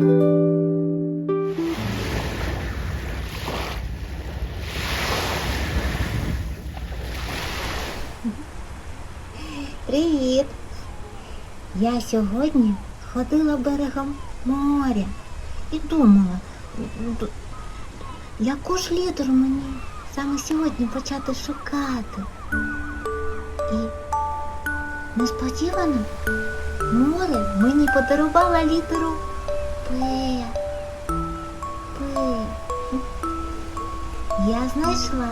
Привіт! Я сьогодні ходила берегом моря і думала, яку ж літеру мені саме сьогодні почати шукати. І несподівано море мені подарувало літеру П. П. Я знайшла.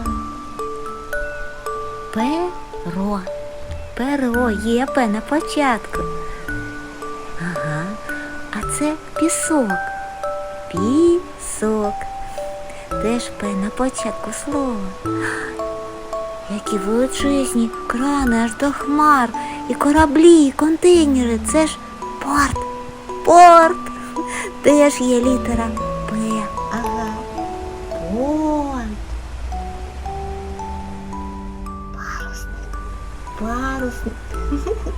Перо. Перо є П на початку. Ага. А це пісок. Пісок. Теж П на початку слова. Які величезні крани аж до хмар, і кораблі, і контейнери. Це ж порт. Порт. Теж є літера П. Ага. Порт. Парусник. Парусник.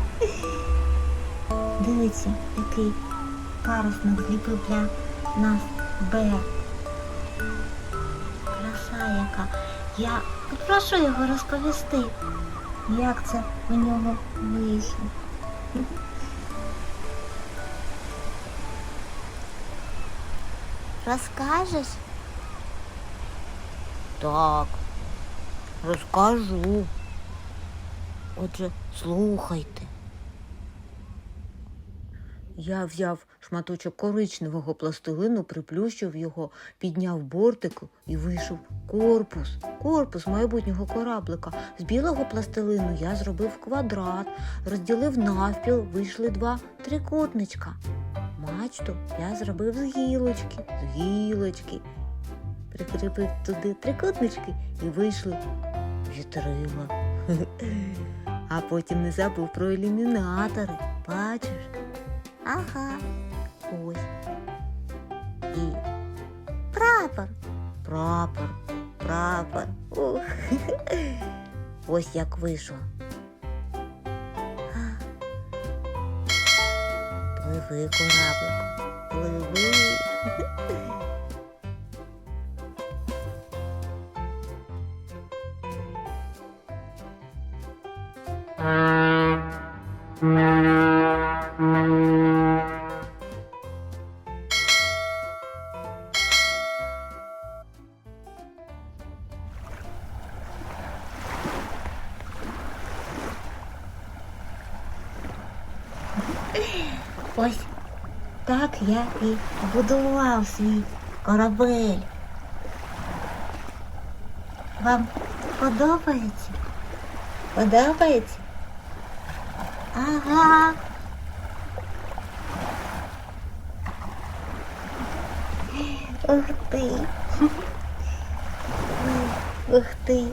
Дивіться, який парусник зліпив для нас Б. Краса яка. Я попрошу його розповісти, як це у нього вийшло. Розкажеш? Так, розкажу. Отже, слухайте. Я взяв шматочок коричневого пластилину, приплющив його, підняв бортик і вийшов корпус. Корпус майбутнього кораблика. З білого пластилину я зробив квадрат, розділив навпіл, вийшли два трикутничка. Мачту я зробив з гілочки, з гілочки. Прикріпив туди трикутнички і вийшли вітрила. А потім не забув про ілюмінатори. Бачиш? Ага. Ось. І Прапор. прапор, прапор. Ух. Ось як вийшло. Пливи, кораблику, пливи. Ось так я і будував свій корабель. Вам подобається? Подобається? Ага. Ух ти. Ух ти.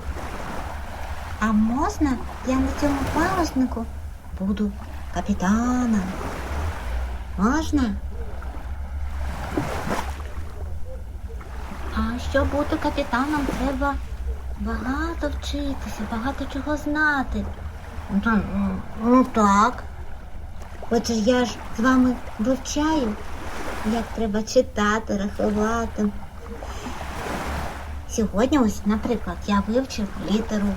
А можна я на цьому паруснику буду капітаном? Можна? А щоб бути капітаном, треба багато вчитися, багато чого знати. Ну, ну так. Отже, я ж з вами вивчаю, як треба читати, рахувати. Сьогодні ось, наприклад, я вивчив літеру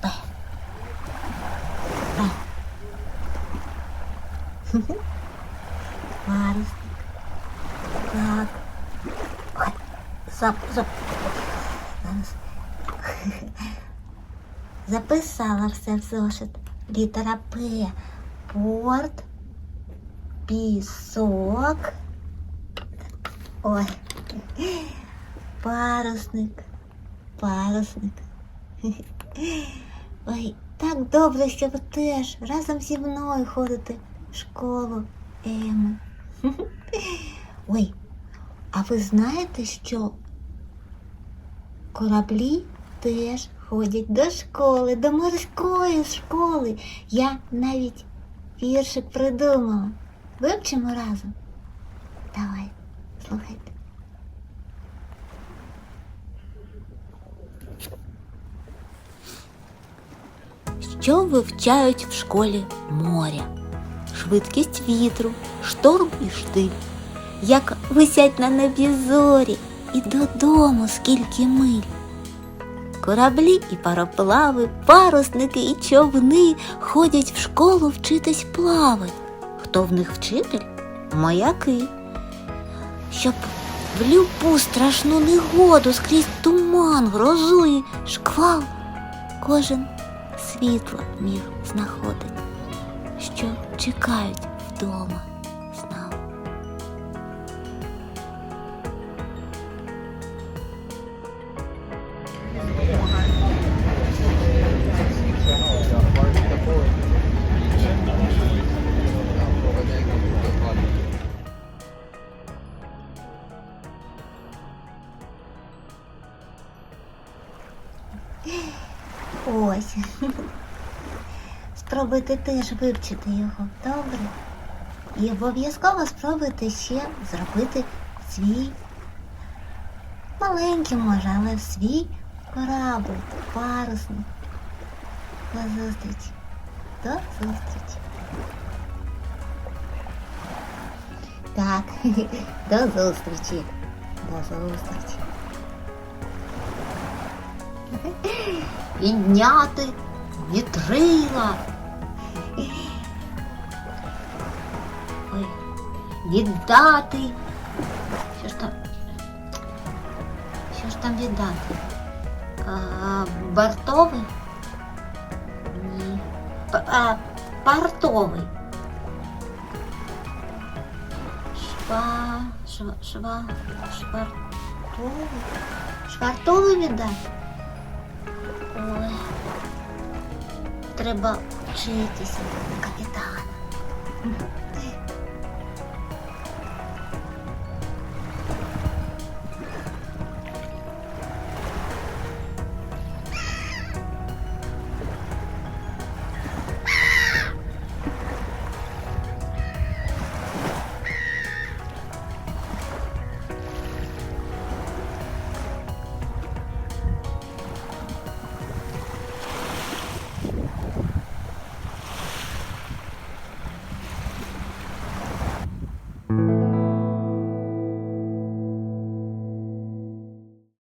П. П. Парусник. Так. Ой, зап, зап. Записала все в зошит. Літера П. Порт. Пісок. Ой. Парусник. Парусник. Ой, так добре, що ви теж разом зі мною ходите в школу Еми. Ой, а ви знаєте, що кораблі теж ходять до школи, до морської школи. Я навіть віршик придумала. Вивчимо разом. Давай, слухайте. Що вивчають в школі моря? Швидкість вітру, шторм і штиль, як висять на небі зорі, і додому скільки миль. Кораблі і пароплави, парусники і човни ходять в школу вчитись плавать. Хто в них вчитель? Маяки. Щоб в любу страшну негоду скрізь туман, грозу і шквал кожен світло міг знаходить, що чекають вдома Спробуйте теж вивчити його, добре? І обов'язково спробуйте ще зробити свій маленький, може, але свій корабль, парусний. До зустрічі. До зустрічі. Так, до зустрічі. До зустрічі. Підняти вітрила. віддати. Що ж там? Що ж там віддати? А, бортовий? Ні. П- а, портовий. Шва, шва, шва, швартовий. Швартовий віддати? Ой. Треба вчитися.